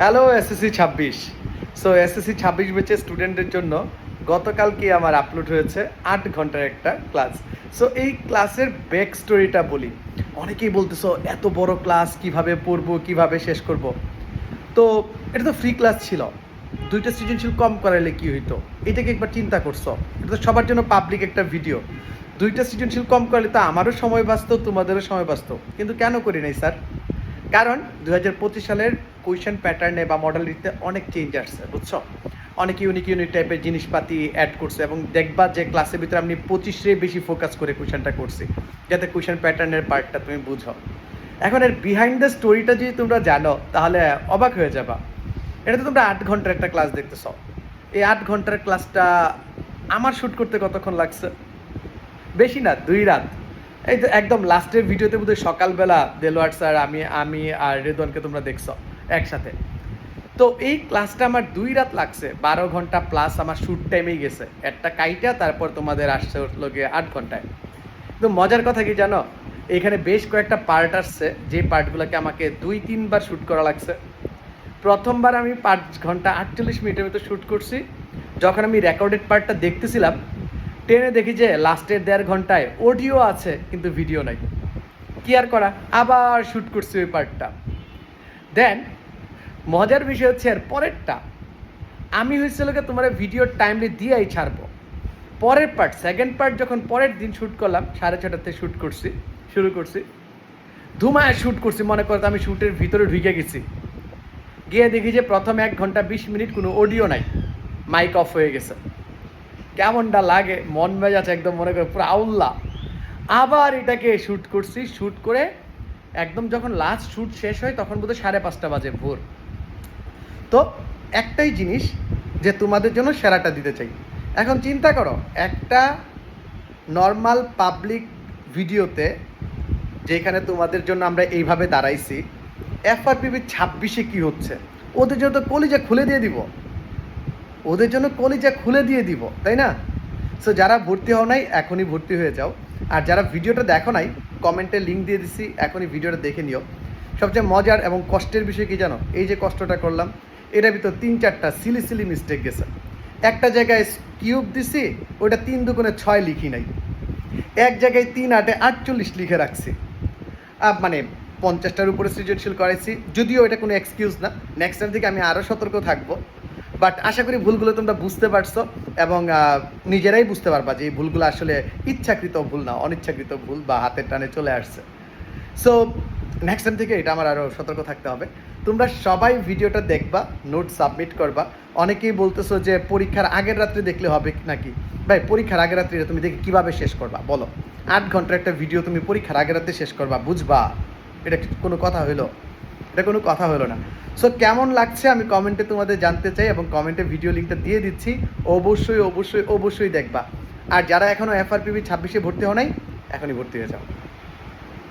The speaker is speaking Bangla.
হ্যালো এসএসসি ছাব্বিশ। সো এসএসসি ছাব্বিশ ব্যাচের স্টুডেন্টদের জন্য গতকালকে আমার আপলোড হয়েছে আট ঘণ্টার একটা ক্লাস সো এই ক্লাসের ব্যাক স্টোরিটা বলি। অনেকেই বলতেছো, এত বড় ক্লাস কীভাবে পড়ব, কীভাবে শেষ করব? তো, এটা তো ফ্রি ক্লাস ছিল। দুইটা সৃজনশীল কম করাইলে কি হইতো? এটাকে একবার চিন্তা করছ। এটা তো সবার জন্য পাবলিক একটা ভিডিও দুইটা সৃজনশীল কম করলে তো আমারও সময় বাঁচত, তোমাদেরও সময় বাঁচত। কিন্তু কেন করি নাই, স্যার? কারণ দু হাজার পঁচিশ সালের কোয়েশন প্যাটার্নে বা মডেলিটিতে অনেক চেঞ্জ আসছে, বুঝছ? অনেক ইউনিক ইউনিক টাইপের জিনিসপাতি অ্যাড করছে এবং দেখবা যে ক্লাসের ভিতরে আমি পঁচিশে বেশি ফোকাস করে কোয়েশনটা করছি। যাতে কোয়েশন প্যাটার্নের পার্টটা তুমি বুঝো। এখন এর বিহাইন্ড দ্য স্টোরিটা যদি তোমরা জানো, তাহলে অবাক হয়ে যাবা। এটা তো তোমরা আট ঘণ্টার একটা ক্লাস দেখতেছ। এই আট ঘণ্টার ক্লাসটা আমার শ্যুট করতে কতক্ষণ লাগছে? বেশি না, দুই রাত। এই তো একদম লাস্টের ভিডিওতে বোধহয় সকালবেলা দেলোয়ার স্যার, আমি আমি আর রেদনকে তোমরা দেখছ একসাথে। তো এই ক্লাসটা আমার দুই রাত লাগছে, বারো ঘণ্টা প্লাস আমার শ্যুট টাইমেই গেছে। একটা কাইটা, তারপর তোমাদের আসছে হলো গিয়ে আট ঘন্টায়। কিন্তু মজার কথা কি জানো? এখানে বেশ কয়েকটা পার্ট আসছে, যে পার্টগুলোকে আমাকে দুই, তিনবার শ্যুট করা লাগছে। প্রথমবার আমি পাঁচ ঘণ্টা আটচল্লিশ মিনিটের মতো শ্যুট করছি। যখন আমি রেকর্ডেড পার্টটা দেখতেছিলাম ট্রেনে দেখি যে লাস্টের দেড় ঘন্টায় অডিও আছে, কিন্তু ভিডিও নাই। কি আর করা? আবার শ্যুট করছি ওই পার্টটা দেন মজার বিষয় হচ্ছে এর পরেরটা। আমি হয়েছিল কি তোমার ভিডিও টাইমলি দিয়েই ছাড়বো। পরের পার্ট সেকেন্ড পার্ট যখন পরের দিন শ্যুট করলাম, সাড়ে ছটাতে শ্যুট করছি, শুরু করছি। ধুমায় শ্যুট করছি, মনে করতো আমি শ্যুটের ভিতরে ঢুকে গেছি। গিয়ে দেখি যে প্রথম এক ঘণ্টা বিশ মিনিট কোনো অডিও নাই। মাইক অফ হয়ে গেছে। কেমনটা লাগে? মন মেজাজ একদম মনে করে, পুরো আউল্লা। আবার এটাকে শ্যুট করছি শ্যুট করে একদম যখন লাস্ট শ্যুট শেষ হয়, তখন বোধহয় সাড়ে পাঁচটা বাজে ভোর। তো একটাই জিনিস যে তোমাদের জন্য সেরাটা দিতে চাই। এখন চিন্তা করো, একটা নর্মাল পাবলিক ভিডিওতে যেখানে তোমাদের জন্য আমরা এইভাবে দাঁড়াইছি এফআরপিবি ছাব্বিশে কী হচ্ছে? ওদের জন্য তো কলিজা খুলে দিয়ে দিব। ওদের জন্য কলিজা খুলে দিয়ে দিব, তাই না? সো যারা ভর্তি হও নাই, এখনই ভর্তি হয়ে যাও। আর যারা ভিডিওটা দেখো নাই, কমেন্টে লিঙ্ক দিয়ে দিছি, এখনই ভিডিওটা দেখে নিও। সবচেয়ে মজার এবং কষ্টের বিষয় কি জানো? এই যে কষ্টটা করলাম, এটার ভিতর তিন চারটা সিলি সিলি মিস্টেক গেছে। একটা জায়গায় কিউব দিছি, ওটা তিন দুগুণে ছয় লিখি নাই। এক জায়গায় তিন আটে আটচল্লিশ লিখে রাখছি। মানে পঞ্চাশটার উপরে সৃজনশীল করাইছি, যদিও এটা কোনো এক্সকিউজ না। নেক্সট টাইম থেকে আমি আরও সতর্ক থাকব। বাট আশা করি ভুলগুলো তোমরা বুঝতে পারছ এবং নিজেরাই বুঝতে পারবা যে এই ভুলগুলো আসলে ইচ্ছাকৃত ভুল না, অনিচ্ছাকৃত ভুল বা হাতের টানে চলে আসছে। সো নেক্সট টাইম থেকে এটা আমার আরও সতর্ক থাকতে হবে। তোমরা সবাই ভিডিওটা দেখবা নোট সাবমিট করবা। অনেকেই বলতেছো যে পরীক্ষার আগের রাত্রে দেখলে হবে নাকি? ভাই, পরীক্ষার আগের রাত্রে তুমি দেখে কীভাবে শেষ করবা? বলো। আট ঘণ্টার একটা ভিডিও তুমি পরীক্ষার আগের রাতে শেষ করবা, বুঝবা। এটা কোনো কথা হলো এটা কোনো কথা হলো না। সো কেমন লাগছে? আমি কমেন্টে তোমাদের জানতে চাই এবং কমেন্টে ভিডিও লিঙ্কটা দিয়ে দিচ্ছি। অবশ্যই অবশ্যই অবশ্যই দেখবা। আর যারা এখনও এফআরপিবি ছাব্বিশে ভর্তি হও নাই, এখনই ভর্তি হয়ে যাও।